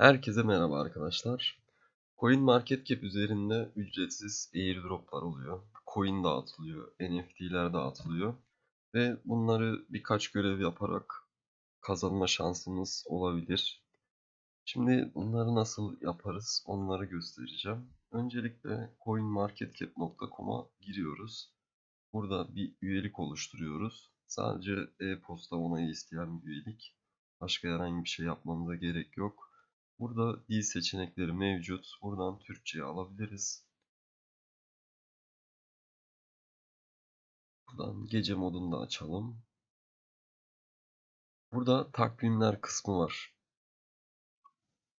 Herkese merhaba arkadaşlar. CoinMarketCap üzerinde ücretsiz airdroplar oluyor. Coin dağıtılıyor, NFT'ler dağıtılıyor. Ve bunları birkaç görev yaparak kazanma şansımız olabilir. Şimdi bunları nasıl yaparız onları göstereceğim. Öncelikle coinmarketcap.com'a giriyoruz. Burada bir üyelik oluşturuyoruz. Sadece e-posta onayı isteyen bir üyelik. Başka herhangi bir şey yapmamıza gerek yok. Burada dil seçenekleri mevcut. Buradan Türkçe'ye alabiliriz. Buradan gece modunu da açalım. Burada takvimler kısmı var.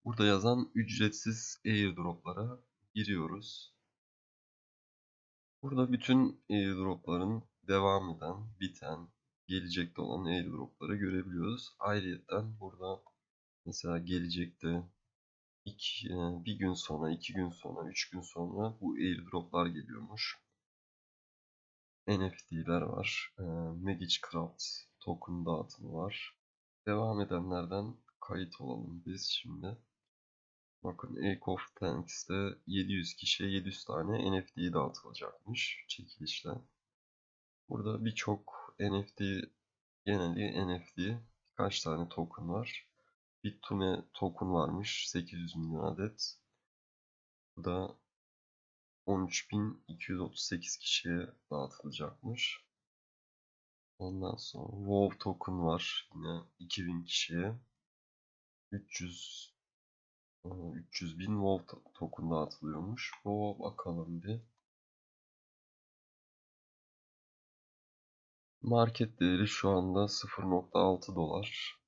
Burada yazan ücretsiz airdroplara giriyoruz. Burada bütün airdropların devam eden, biten, gelecekte olan airdropları görebiliyoruz. Ayrıca burada mesela gelecekte iki, bir gün sonra, iki gün sonra, üç gün sonra bu airdroplar geliyormuş. NFT'ler var. Magic Craft token dağıtımı var. Devam edenlerden kayıt olalım biz şimdi. Bakın Age of Tanks'te 700 kişiye 700 tane NFT dağıtılacakmış çekilişle. Burada birçok NFT, geneli NFT, kaç tane token var. Bitume token varmış 800 milyon adet. Bu da 13.238 kişiye dağıtılacakmış. Ondan sonra WoW token var yine 2000 kişiye. 300 300 bin WoW token dağıtılıyormuş. WoW'a bakalım bir. Market değeri şu anda 0.6 dolar.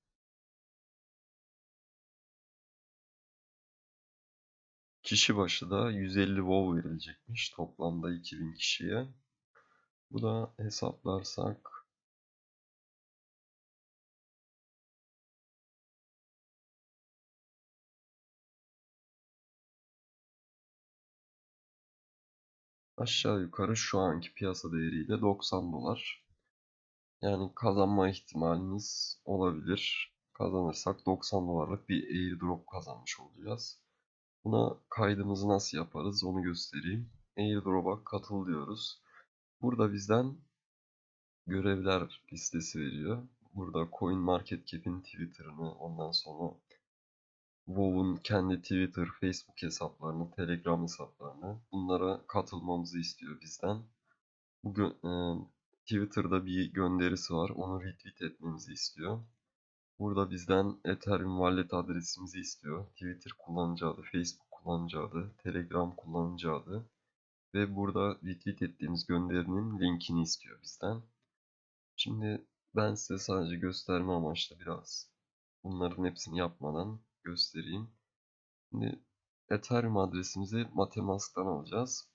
Kişi başı da 150 WoW verilecekmiş toplamda 2000 kişiye. Bu da hesaplarsak aşağı yukarı şu anki piyasa değeriyle 90 dolar. Yani kazanma ihtimaliniz olabilir. Kazanırsak 90 dolarlık bir airdrop kazanmış olacağız. Buna kaydımızı nasıl yaparız onu göstereyim. Airdrop'a katıl diyoruz. Burada bizden görevler listesi veriyor. Burada CoinMarketCap'in Twitter'ını, ondan sonra WoW'un kendi Twitter, Facebook hesaplarını, Telegram hesaplarını bunlara katılmamızı istiyor bizden. Bu e, Twitter'da bir gönderisi var. Onu retweet etmemizi istiyor. Burada bizden Ethereum wallet adresimizi istiyor. Twitter kullanıcı adı, Facebook kullanıcı adı, Telegram kullanıcı adı ve burada retweet ettiğimiz gönderinin linkini istiyor bizden. Şimdi ben size sadece gösterme amaçlı biraz bunların hepsini yapmadan göstereyim. Şimdi Ethereum adresimizi Metamask'tan alacağız.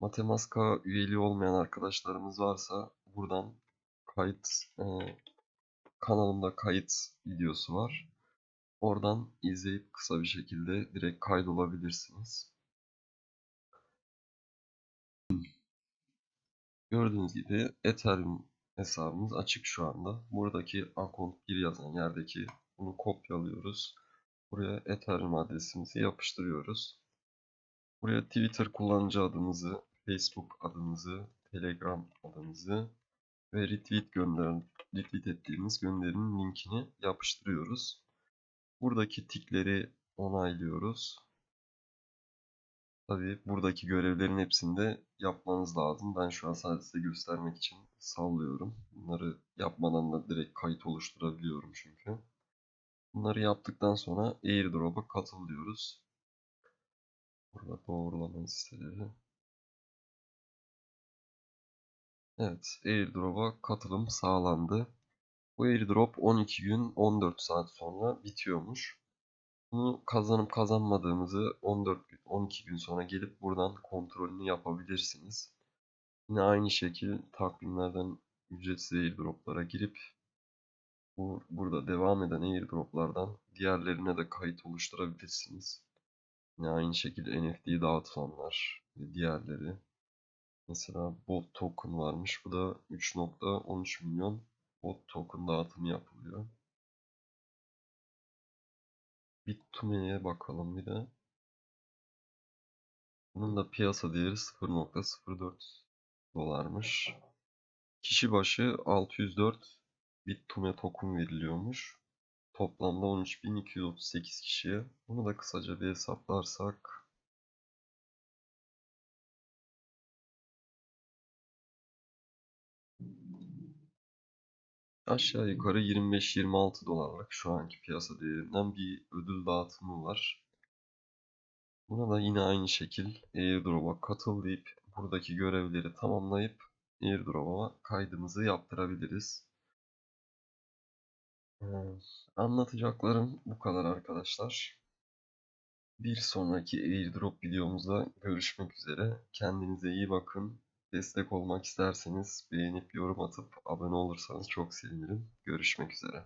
Metamask'a üyeliği olmayan arkadaşlarımız varsa buradan kayıt e, kanalımda kayıt videosu var. Oradan izleyip kısa bir şekilde direkt kaydolabilirsiniz. Gördüğünüz gibi Ethereum hesabımız açık şu anda. Buradaki account 1 yazan yerdeki bunu kopyalıyoruz. Buraya Ethereum adresimizi yapıştırıyoruz. Buraya Twitter kullanıcı adımızı, Facebook adımızı, Telegram adımızı ve retweet gönderen, retweet ettiğimiz gönderinin linkini yapıştırıyoruz. Buradaki tikleri onaylıyoruz. Tabi buradaki görevlerin hepsini de yapmanız lazım. Ben şu an sadece göstermek için sallıyorum. Bunları yapmadan da direkt kayıt oluşturabiliyorum çünkü. Bunları yaptıktan sonra airdrop'a katıl diyoruz. Burada doğrulama listeleri. Evet, airdrop'a katılım sağlandı. Bu airdrop 12 gün 14 saat sonra bitiyormuş. Bunu kazanıp kazanmadığımızı 14 gün, 12 gün sonra gelip buradan kontrolünü yapabilirsiniz. Yine aynı şekilde takvimlerden ücretsiz airdroplara girip bu, burada devam eden airdroplardan diğerlerine de kayıt oluşturabilirsiniz. Yine aynı şekilde NFT dağıtılanlar ve diğerleri. Mesela bot token varmış. Bu da 3.13 milyon bot token dağıtımı yapılıyor. Bit2Me'ye bakalım bir de. Bunun da piyasa değeri 0.04 dolarmış. Kişi başı 604 Bit2Me token veriliyormuş. Toplamda 13.238 kişiye. Bunu da kısaca bir hesaplarsak aşağı yukarı 25-26 dolarlık şu anki piyasa değerinden bir ödül dağıtımı var. Buna da yine aynı şekil airdrop'a katıl deyip buradaki görevleri tamamlayıp airdrop'a kaydımızı yaptırabiliriz. Anlatacaklarım bu kadar arkadaşlar. Bir sonraki airdrop videomuzda görüşmek üzere. Kendinize iyi bakın. Destek olmak isterseniz beğenip yorum atıp abone olursanız çok sevinirim. Görüşmek üzere.